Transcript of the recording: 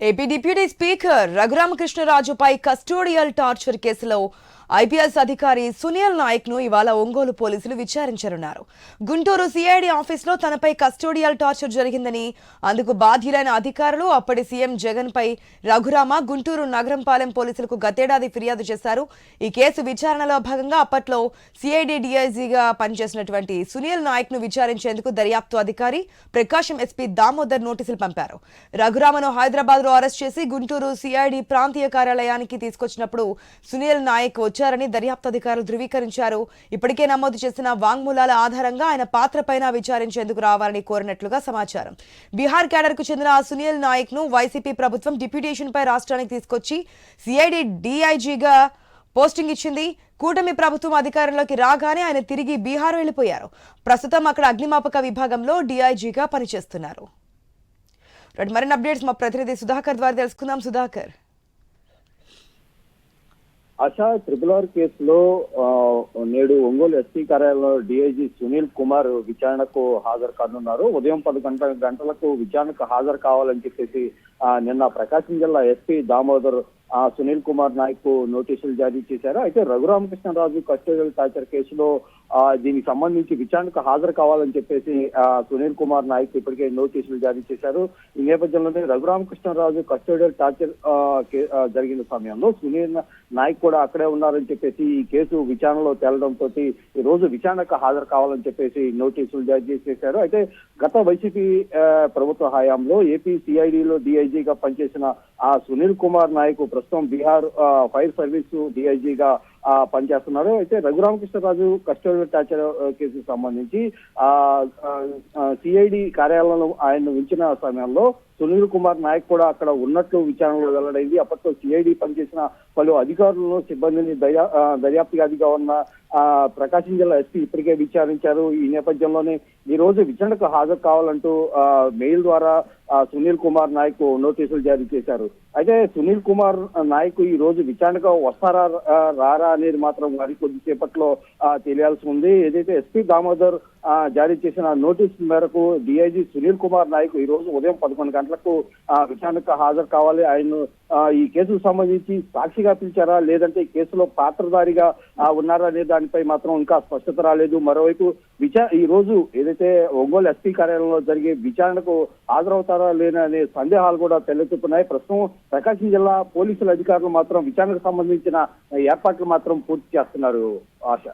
AP deputy speaker రఘురామకృష్ణరాజుపై custodial torture కేసులో IPS అధికారి సునీల్ నాయక్ను ఇవాళ ఒంగోలు పోలీసులు విచారించనున్నారు. గుంటూరు సిఐడి ఆఫీసులో తనపై కస్టోడియల్ టార్చర్ జరిగిందని అందుకు బాధ్యులైన అధికారులు అప్పటి సీఎం జగన్ పై రఘురామ గుంటూరు నగరంపాలెం పోలీసులకు గతేడాది ఫిర్యాదు చేశారు. ఈ కేసు విచారణలో భాగంగా అప్పట్లో సిఐడి డిఐజీగా పనిచేసినటువంటి సునీల్ నాయక్ను విచారించేందుకు దర్యాప్తు అధికారి ప్రకాశం ఎస్పీ దామోదర్ నోటీసులు పంపారు. రఘురామను హైదరాబాద్లో అరెస్ట్ చేసి గుంటూరు సిఐడి ప్రాంతీయ కార్యాలయానికి తీసుకొచ్చినప్పుడు సునీల్ నాయక్ వచ్చారని దర్యాప్తు అధికారులు ధృవీకరించారు. ఇప్పటికే నమోదు చేసిన వాంగ్మూలాల ఆధారంగా ఆయన పాత్రపైన విచారించేందుకు రావాలని కోరినట్లుగా సమాచారం. బీహార్ క్యాడర్కు చెందిన సునీల్ నాయక్ను వైసీపీ ప్రభుత్వం డిప్యూటేషన్ పై రాష్ట్రానికి తీసుకొచ్చి సిఐడి డిఐజీగా పోస్టింగ్ ఇచ్చింది. కూటమి ప్రభుత్వం అధికారంలోకి రాగానే ఆయన తిరిగి బీహార్ వెళ్ళిపోయారు ప్రస్తుతం అక్కడ అగ్నిమాపక విభాగంలో డిఐజీగా పనిచేస్తున్నారు. రైట్ మరిన్ని అప్డేట్స్ మా ప్రతినిధి సుధాకర్ ద్వారా తెలుసుకుందాం. సుధాకర్. ఆశా ట్రిపుల్ ఆర్ కేసులో ఆ, నేడు ఒంగోలు ఎస్పీ కార్యాలయంలో డిఐజీ సునీల్ కుమార్ విచారణకు హాజరు కానున్నారు. ఉదయం పది గంటల గంటలకు విచారణకు హాజరు కావాలని చెప్పేసి నిన్న ప్రకాశం జిల్లా ఎస్పీ దామోదర్ ఆ, సునీల్ కుమార్ నాయక్ నోటీసులు జారీ చేశారు. అయితే రఘురామకృష్ణరాజు కస్టోడియల్ టార్చర్ కేసులో ఆ, దీనికి సంబంధించి విచారణకు హాజరు కావాలని చెప్పేసి ఆ, సునీల్ కుమార్ నాయక్ ఇప్పటికే నోటీసులు జారీ చేశారు. ఈ నేపథ్యంలోనే రఘురామకృష్ణరాజు కస్టోడియల్ టార్చర్ జరిగిన సమయంలో సునీల్ నాయక్ కూడా అక్కడే ఉన్నారని చెప్పేసి ఈ కేసు విచారణలో తేలడంతో ఈ రోజు విచారణకు హాజరు కావాలని చెప్పేసి నోటీసులు జారీ చేశారు. అయితే గత వైసీపీ ప్రభుత్వ హయాంలో ఏపీ సిఐడిలో డిఐజీగా పనిచేసిన ఆ సునీల్ కుమార్ నాయక్ ప్రస్తుతం బీహార్ ఆ, ఫైర్ సర్వీస్ డిఐజీగా ఆ, పనిచేస్తున్నారు. అయితే రఘురామకృష్ణరాజు కస్టోడియల్ టార్చర్ కేసుకు సంబంధించి ఆ సిఐడి కార్యాలయంలో ఆయన ఉంచిన సమయంలో సునీల్ కుమార్ నాయక్ కూడా అక్కడ ఉన్నట్లు విచారణలో వెల్లడైంది. అప్పట్లో సిఐడి పనిచేసిన పలు అధికారులను సిబ్బందిని దర్యా దర్యాప్తుగా దర్యాప్తు అధిగా ఉన్న ఆ, ప్రకాశం జిల్లా ఎస్పీ ఇప్పటికే విచారించారు. ఈ నేపథ్యంలోనే ఈ రోజు విచారణకు హాజరు కావాలంటూ మెయిల్ ద్వారా సునీల్ కుమార్ నాయక్ నోటీసులు జారీ చేశారు. అయితే సునీల్ కుమార్ నాయక్ ఈ రోజు విచారణకు వస్తారా రారా అనేది మాత్రం మరి కొద్దిసేపట్లో తెలియాల్సి ఉంది. ఏదైతే ఎస్పీ దామోదర్ జారీ చేసిన నోటీస్ మేరకు డిఐజీ సునీల్ కుమార్ నాయక్ ఈ రోజు ఉదయం పదకొండు గంటలకు విచారణకు హాజరు కావాలి. ఆయన ఈ కేసుకు సంబంధించి సాక్షిగా పిలిచారా? లేదంటే ఈ కేసులో పాత్రధారిగా ఉన్నారా అనే దానిపై మాత్రం ఇంకా స్పష్టత రాలేదు. మరోవైపు విచార ఈ రోజు ఏదైతే ఒంగోలు ఎస్పీ కార్యాలయంలో జరిగే విచారణకు హాజరవుతారా లేని అనే సందేహాలు కూడా తలెత్తుతున్నాయి ప్రస్తుతం ప్రకాశం జిల్లా పోలీసుల అధికారులు మాత్రం విచారణకు సంబంధించిన ఏర్పాట్లు మాత్రం పూర్తి చేస్తున్నారు. ఆశ.